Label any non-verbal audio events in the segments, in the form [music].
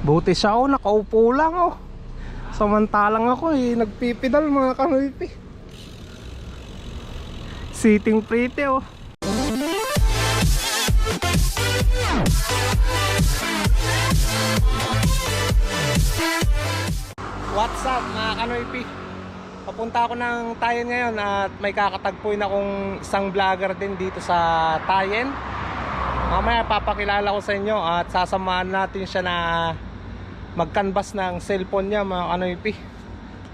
Buti siya oh, nakaupo lang oh. Samantalang ako eh, nagpipidal mga kanoypi. Sitting pretty oh. What's up mga kanoypi? Papunta ako ng Tayen ngayon at may kakatagpuin akong isang vlogger din dito sa Tayen. Mamaya papakilala ko sa inyo at sasamahan natin siya na mag-canvas ng cellphone niya mga kanoypi.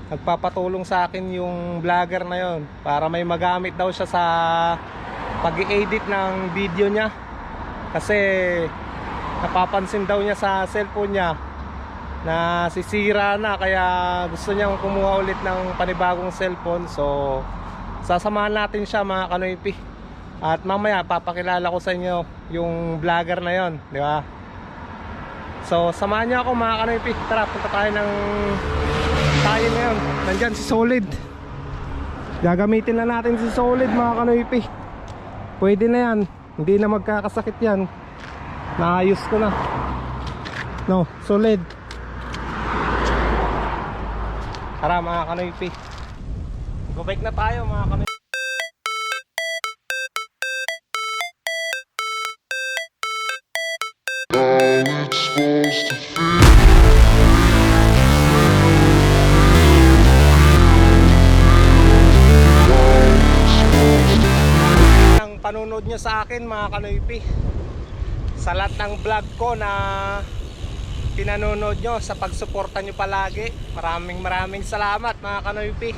Nagpapatulong sa akin yung vlogger na yon para may magamit daw siya sa pag-edit ng video niya. Kasi napapansin daw niya sa cellphone niya na sisira na kaya gusto niyang kumuha ulit ng panibagong cellphone so sasamahan natin siya mga kanoypi at mamaya papakilala ko sa inyo yung vlogger na yon di ba so samahan niyo ako mga kanoypi tara punta tayo ng tayo ngayon nandyan si Solid. Gagamitin na natin si Solid mga kanoypi pwede na yan. Hindi na magkakasakit yan. Naayos ko na. No solid. Tara mga kanoypi Go bike na tayo mga kanoypi ang panunod nyo sa akin mga kanoypi sa lahat ng vlog ko na pinanonood nyo sa pagsuporta nyo palagi maraming maraming salamat mga kanoypi.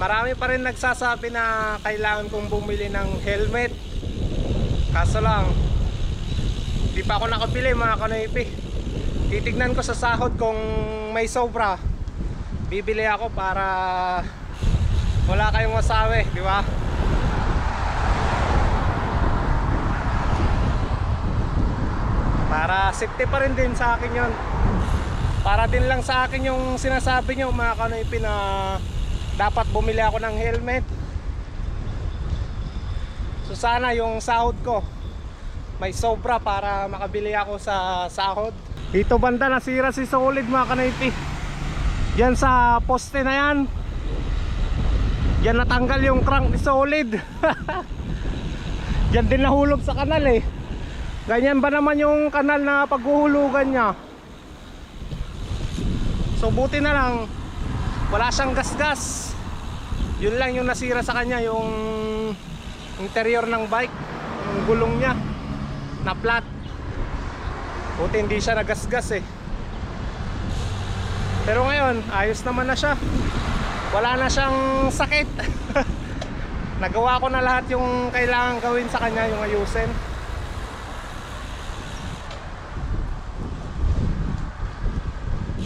Marami pa rin nagsasabi na kailangan kong bumili ng helmet. Kaso lang di pa ako nakabili mga kanoypi titignan ko sa sahod kung may sobra bibili ako para wala kayong masabi di ba Para safety pa rin din sa akin yon. Para din lang sa akin yung sinasabi nyo mga kanoypi na dapat bumili ako ng helmet. So sana yung sahod ko may sobra para makabili ako sa sahod. Dito banda nasira si Solid mga kanoypi. Yan sa poste na yan. Yan natanggal yung crank ni Solid. [laughs] Yan din nahulog sa kanal eh. Ganyan ba naman yung kanal na paghuhulugan niya? So buti na lang wala siyang gasgas. Yun lang yung nasira sa kanya yung interior ng bike, yung gulong niya na flat. Buti hindi siya nagasgas eh. Pero ngayon, ayos naman na siya. Wala na siyang sakit. [laughs] Nagawa ko na lahat yung kailangan gawin sa kanya, yung ayusin.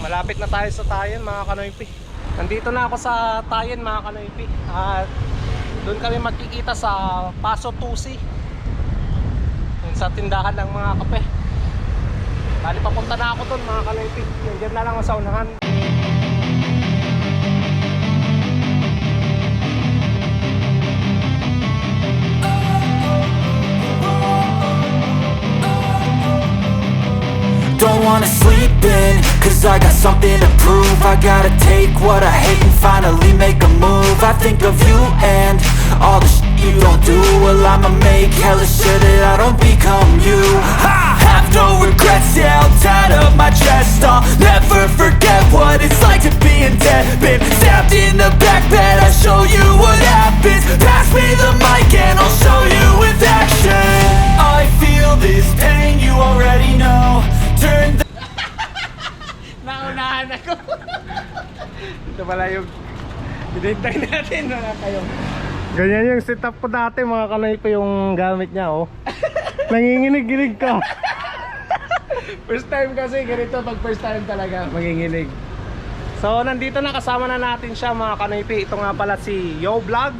Malapit na tayo sa Tayen mga kanoypi. Nandito na ako sa Tayen mga kanoypi. At doon kami magkikita sa Paso Tusi. Yun sa tindahan ng mga kape. Bali papunta na ako doon mga kanoypi. Yun, dyan na lang ako sa unahan. Don't wanna sleep in, cause I got something to prove I gotta take what I hate and finally make a move I think of you and all the you don't do Well I'ma make hella sure that I don't become you. I have no regrets, yeah, I'll tie up my chest. I'll never forget what it's like to be in debt. Been stabbed in the back bed, I'll show you what happens. Pass me the mic and I'll show you with action. I feel this pain, you already know. Turn the [laughs] Naunahan ako. [laughs] Ito pala yung hinintay natin mga kayo. Ganyan yung setup ko dati mga kanay pa yung gamit niya oh. Nanginginig-ginig ka. [laughs] first time kasi ganito pag first time talaga manginginig. So nandito na kasama na natin siya mga kanoypi. Ito nga pala si Yo Vlog.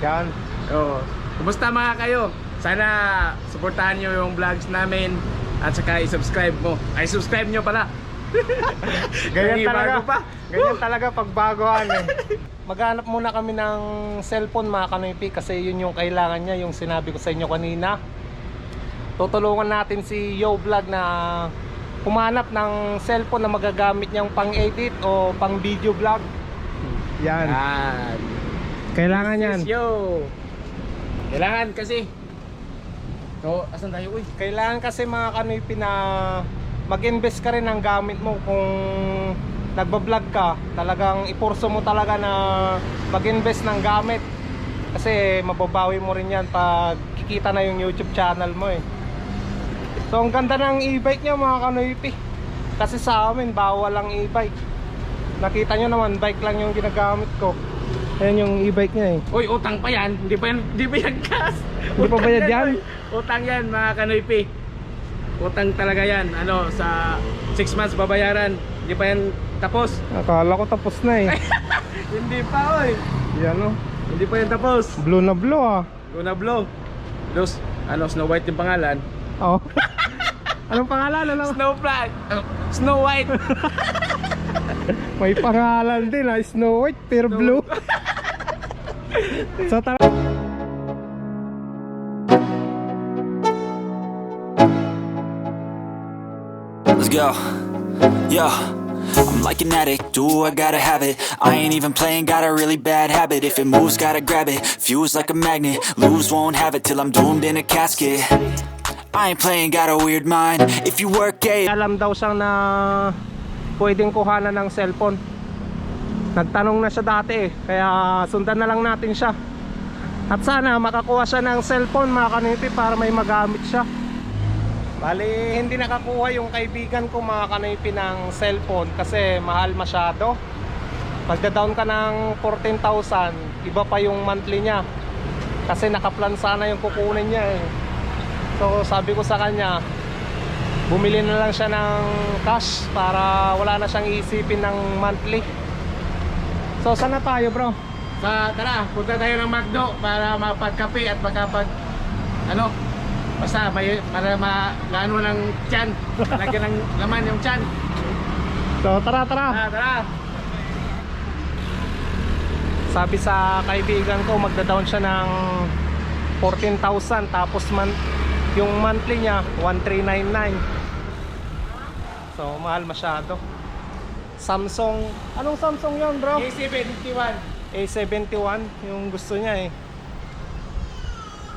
Yan. Oo. Kumusta mga kayo? Sana suportahan nyo yung vlogs namin at saka i-subscribe mo. Ay, subscribe nyo pala. [laughs] Ganyan talaga pa. Ganyan talaga pag bagoan eh. Maghanap muna kami ng cellphone mga kanoypi kasi yun yung kailangan niya, yung sinabi ko sa inyo kanina. tutulungan natin si Yo Vlog na humanap ng cellphone na magagamit niyang pang-edit o pang-video vlog. Yan. Yan. Kailangan yan. Yo. Kailangan kasi. So, asan tayo? Uy. Kailangan kasi mga kanoypi na mag-invest ka rin ng gamit mo kung nagbablog ka. Talagang ipurso mo talaga na mag-invest ng gamit. Kasi mababawi mo rin yan pag kikita na yung YouTube channel mo eh. So ang ganda ng e-bike niya mga kanoypi. Kasi sa amin bawal ang e-bike. Nakita nyo naman bike lang yung ginagamit ko. Ayan yung e-bike niya eh. Uy, utang pa yan. Hindi pa yan, hindi pa yan cash. Hindi pa Utang bayad yan? uy. Utang yan, mga kanoypi. Utang talaga yan. Ano, sa 6 months babayaran. Hindi pa yan tapos. Akala ko tapos na eh. [laughs] hindi pa, oy. Yan oh. Hindi pa yan tapos. Blue na blue ah. Luna Blow. Los, ano, Snow White yung pangalan. Oh. [laughs] Anong pangalan? Ano? Snow Black. uh, Snow White. [laughs] May pangalan din ah. Snow White pero blue. so tara. Let's go. Yeah. I'm like an addict, do I gotta have it I ain't even playing, got a really bad habit If it moves, gotta grab it, fuse like a magnet Lose, won't have it till I'm doomed in a casket I ain't playing, got a weird mind If you work gay Alam daw siyang na pwedeng kuhanan ng cellphone. Nagtanong na siya dati eh. Kaya sundan na lang natin siya. At sana makakuha siya ng cellphone mga kanipi para may magamit siya. Bali, hindi nakakuha yung kaibigan ko mga kanipi ng cellphone kasi mahal masyado. Magda-down ka ng 14,000, iba pa yung monthly niya. Kasi nakaplan sana yung kukunin niya eh. So sabi ko sa kanya, bumili na lang siya ng cash para wala na siyang iisipin ng monthly. So saan na tayo bro? Sa, tara, punta tayo ng McDo para mapagkape at makapag, ano, basta may, para magano ng tiyan. Lagyan ng laman yung tiyan. So tara tara. Tara, tara. Sabi sa kaibigan ko magda-down siya ng 14,000 tapos man yung monthly niya 1399. So mahal masyado. Samsung, anong Samsung 'yon, bro? A751. A71 yung gusto niya eh.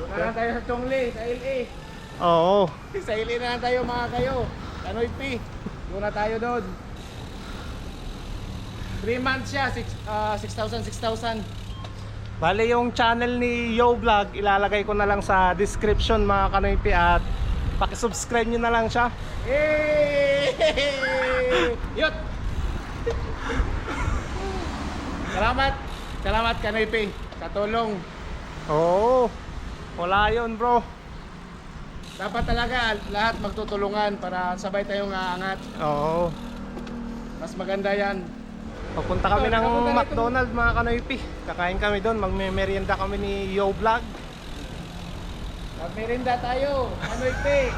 Punta na tayo sa Chongli, sa LA. Oo. [laughs] Sa LA na lang tayo mga kayo. Kanoy P. Doon na tayo doon. 3 months siya, six- ah, 6,000, 6,000. Bale yung channel ni Yo Vlog, ilalagay ko na lang sa description mga kanoypi at paki-subscribe nyo na lang siya. Yay! [laughs] Yut! Salamat. Salamat Kanoy P. Sa tulong. Oo. Wala yun bro. Dapat talaga lahat magtutulungan para sabay tayong aangat. Oo. Mas maganda yan. Papunta kami Ito, ng nakapunta na McDonald's mga kanoypi. Kakain kami doon, magme-merienda kami ni Yo Vlog. Magmerinda tayo. Kanoy P. [laughs]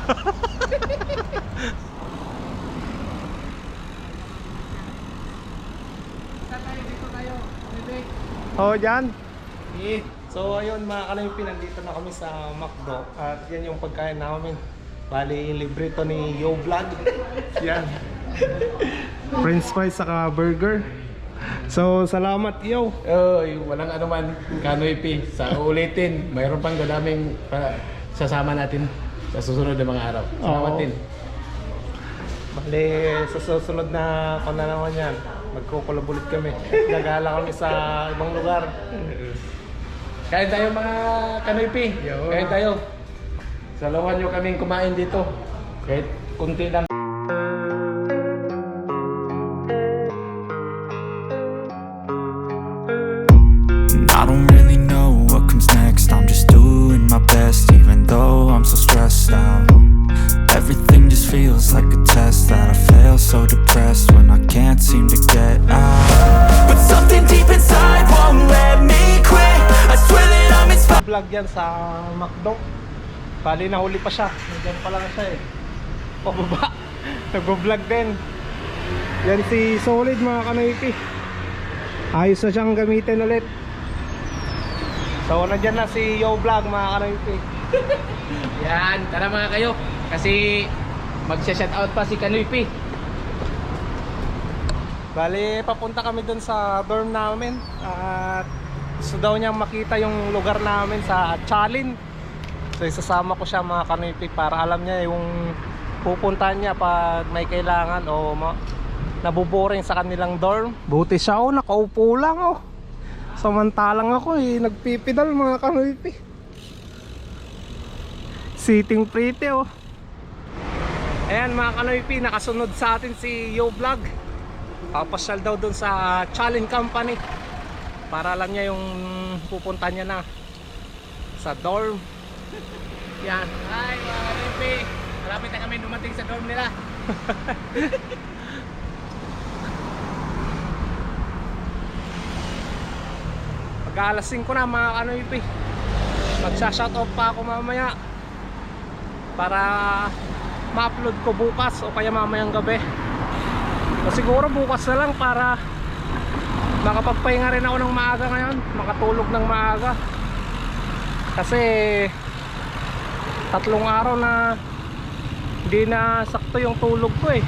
Isa tayo dito tayo. Kanoy P. Oo, dyan. Eh. So ayun mga kanoypi, nandito na kami sa McDo. At yan yung pagkain namin. Bali, libre to ni Yo Vlog. [laughs] yan. French fries saka burger. So, salamat Yo. Oy, walang anuman, Kanoy P. Sa ulitin, mayroon pang dadaming pa, sasama natin sa susunod na mga araw. Salamat Oo. din. Bali, sa susunod na ako na naman yan, magkukulab ulit kami. Gagala kami sa ibang lugar. [laughs] Kain tayo mga Kanoy P. Yo. Kain tayo. Salawan nyo kaming kumain dito. Kahit kunti lang. I don't really know what comes next I'm just doing my best even though I'm so stressed out Everything just feels like a test that I fail so depressed Vlog yan sa McDo. Bali, nahuli pa siya. Nandiyan pa lang siya eh. Pababa. [laughs] Nagbo-vlog din. Yan si Solid mga kanoypi. Ayos na siyang gamitin ulit. So, nandyan na si Yo Vlog mga kanoypi. [laughs] Yan, tara mga kayo. Kasi magsha-shoutout pa si Kanoy P. Bali, papunta kami dun sa dorm namin at gusto daw niyang makita yung lugar namin sa Chalin. So isasama ko siya mga kanipi para alam niya yung pupuntahan niya pag may kailangan o ma nabuboring sa kanilang dorm. Buti siya oh, nakaupo lang oh. Samantalang ako eh, nagpipidal mga kanipi. Sitting pretty oh. Ayan mga kanoypi, nakasunod sa atin si Yo Vlog. Papasyal daw doon sa Chalin Company. Para alam niya yung pupunta niya na sa dorm. Yan. Hi mga P. Malapit na kami dumating sa dorm nila. [laughs] Pag alas 5 na mga kanoypi. Magsha-shoutout pa ako mamaya. Para ma-upload ko bukas o kaya mamayang gabi. O siguro bukas na lang para makapagpahinga rin ako ng maaga ngayon. Makatulog ng maaga. Kasi tatlong araw na hindi na sakto yung tulog ko eh.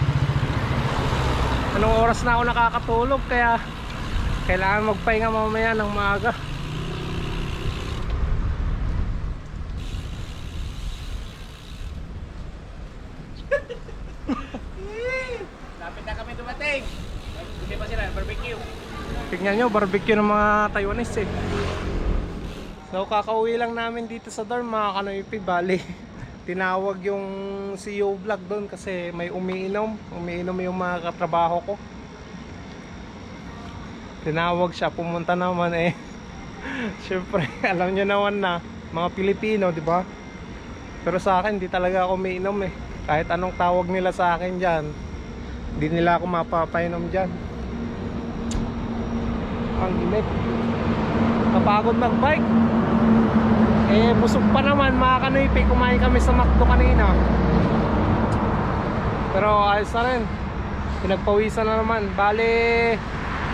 Anong oras na ako nakakatulog kaya kailangan magpahinga mamaya ng maaga. Lapit na kami dumating. Hindi pa sila, barbecue. Tingnan nyo, barbecue ng mga Taiwanese eh. So kakauwi lang namin dito sa dorm mga kanoypi Bali. [laughs] Tinawag yung CEO vlog doon kasi may umiinom. Umiinom yung mga katrabaho ko. Tinawag siya, pumunta naman eh. [laughs] Siyempre, [laughs] alam nyo naman na mga Pilipino, di ba? Pero sa akin, di talaga ako umiinom eh. Kahit anong tawag nila sa akin dyan, di nila ako mapapainom dyan. Ang init. Napagod magbike. Eh, busog pa naman mga kanoypi. Kumain kami sa McDo kanina. Pero ayos na rin. Pinagpawisan na naman. Bale,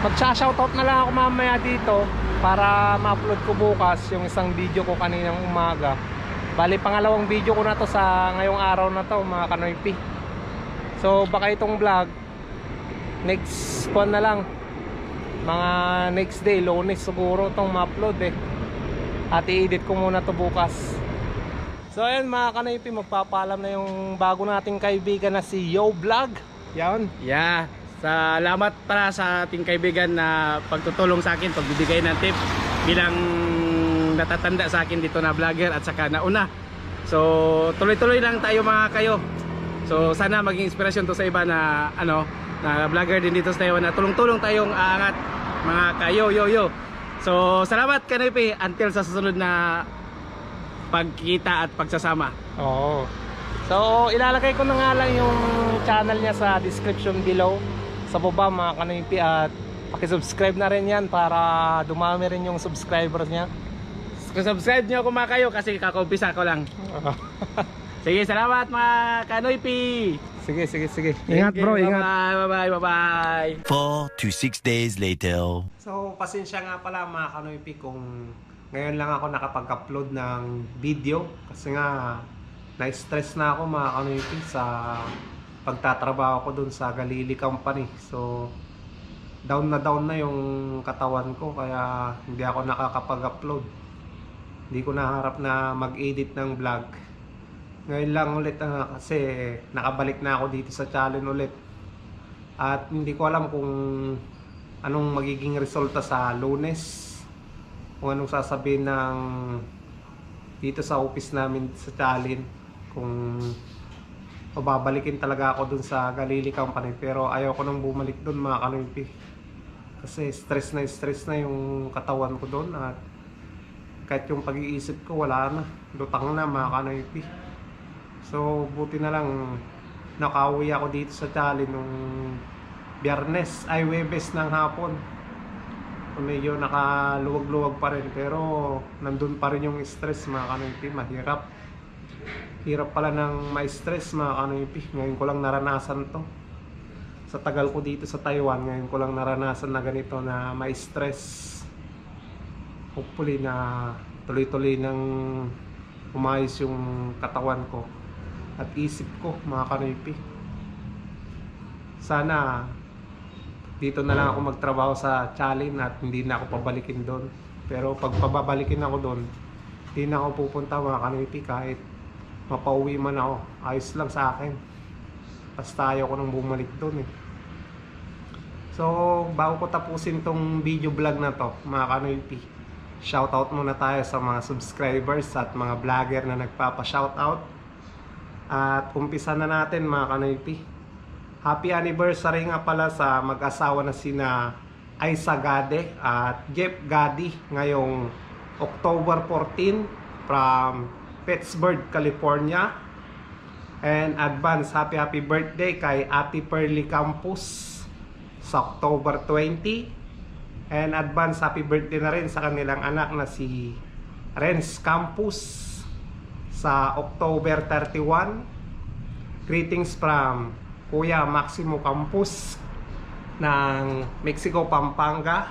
magsha-shoutout na lang ako mamaya dito para ma-upload ko bukas yung isang video ko kaninang umaga. Bali, pangalawang video ko na to sa ngayong araw na to mga kanoypi. So, baka itong vlog next one na lang mga next day, lunes siguro itong ma-upload eh at i-edit ko muna to bukas so ayun mga kanaypi magpapaalam na yung bago nating kaibigan na si Yo Vlog yan Yeah. Salamat para sa ating kaibigan na pagtutulong sa akin, pagbibigay ng tip bilang natatanda sa akin dito na vlogger at saka nauna. So, tuloy-tuloy lang tayo mga kayo. So, sana maging inspirasyon to sa iba na ano, na vlogger din dito sa Taiwan na tulong-tulong tayong aangat mga kayo yo yo. So, salamat Kanoypi until sa susunod na pagkita at pagsasama. Oo. So, ilalagay ko na nga lang yung channel niya sa description below sa baba mga kanaypi at pakisubscribe na rin yan para dumami rin yung subscribers niya. Subscribe niyo ako mga kayo kasi kakaumpisa ko lang. [laughs] Sige, salamat mga Kanoypi. Sige, sige, sige. Ingat bro, ingat. Bye bye, bye bye. Four to six days later. So, pasensya nga pala mga kanoypi kung ngayon lang ako nakapag-upload ng video kasi nga na-stress na ako mga kanoypi sa pagtatrabaho ko dun sa Galili Company. So, down na down na yung katawan ko kaya hindi ako nakakapag-upload. Hindi ko naharap na mag-edit ng vlog. Ngayon lang ulit ah, kasi nakabalik na ako dito sa challenge ulit. At hindi ko alam kung anong magiging resulta sa lunes. Kung anong sasabihin ng dito sa office namin sa Chalin kung pababalikin talaga ako dun sa Galili Company. Pero ayaw ko nang bumalik dun mga kanimpi kasi stress na stress na yung katawan ko dun. At kahit yung pag-iisip ko wala na. Lutang na mga kanimpi so buti na lang nakauwi ako dito sa Chalin nung biyernes. Ay webes ng hapon. Medyo nakaluwag-luwag pa rin. Pero nandun pa rin yung stress mga kanaypi mahirap. Hirap pala ng ma-stress mga kanaypi ngayon ko lang naranasan to. Sa tagal ko dito sa Taiwan ngayon ko lang naranasan na ganito na ma-stress. Hopefully na tuloy-tuloy ng umayos yung katawan ko at isip ko mga kanoypi sana dito na lang ako magtrabaho sa Chalin at hindi na ako pabalikin doon. Pero pag pababalikin ako doon hindi na ako pupunta mga kanoypi kahit mapauwi man ako. Ayos lang sa akin. Basta ayaw ko nang bumalik doon eh. So, bago ko tapusin tong video vlog na to, mga kanoypi, shoutout muna tayo sa mga subscribers at mga vlogger na nagpapa-shoutout. At umpisa na natin mga kanoypi. Happy anniversary nga pala sa mag-asawa na sina Aisa Gade at Jeff Gadi ngayong October 14 from Pittsburgh, California. And advance happy happy birthday kay Ate Pearly Campus sa October 20 and advance happy birthday na rin sa kanilang anak na si Renz Campus sa October 31 greetings from Kuya Maximo Campus ng Mexico, Pampanga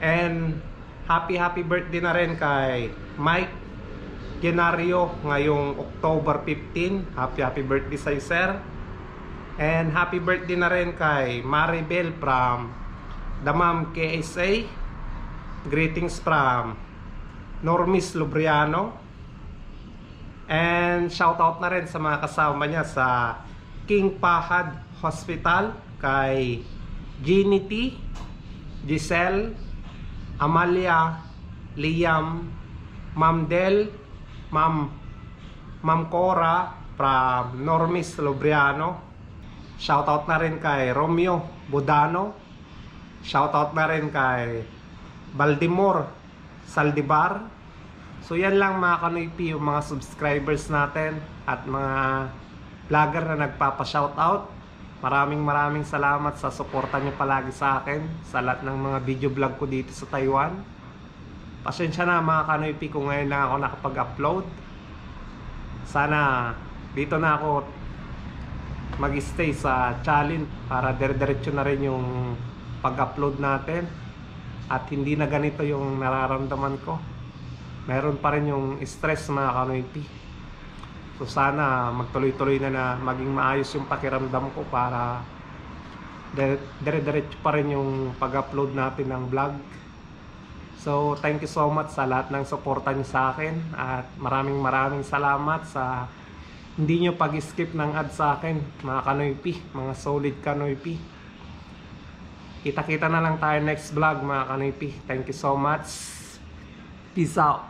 and happy happy birthday na rin kay Mike Genario ngayong October 15 happy happy birthday sa sir And happy birthday na rin kay Maribel from Damam KSA. Greetings from Normis Lubriano. And shoutout na rin sa mga kasama niya sa King Pahad Hospital kay Jeannie T, Giselle, Amalia, Liam, Ma'am Del, Ma'am Ma'am Cora from Normis Lubriano. Shoutout na rin kay Romeo Budano. Shoutout na rin kay Baldimor Saldivar. So yan lang mga kanoypi yung mga subscribers natin at mga vlogger na nagpapa-shoutout. Maraming maraming salamat sa suporta nyo palagi sa akin sa lahat ng mga video vlog ko dito sa Taiwan. Pasensya na mga kanoypi kung ngayon lang ako nakapag-upload. Sana dito na ako mag-stay sa challenge para dire-diretso na rin yung pag-upload natin at hindi na ganito yung nararamdaman ko meron pa rin yung stress mga kanoypi so sana magtuloy-tuloy na na maging maayos yung pakiramdam ko para dire- dire-diretso pa rin yung pag-upload natin ng vlog so thank you so much sa lahat ng suporta niyo sa akin at maraming maraming salamat sa hindi nyo pag-skip ng ad sa akin, mga kanoypi, mga solid kanoypi. Kita-kita na lang tayo next vlog, mga kanoypi. Thank you so much. Peace out.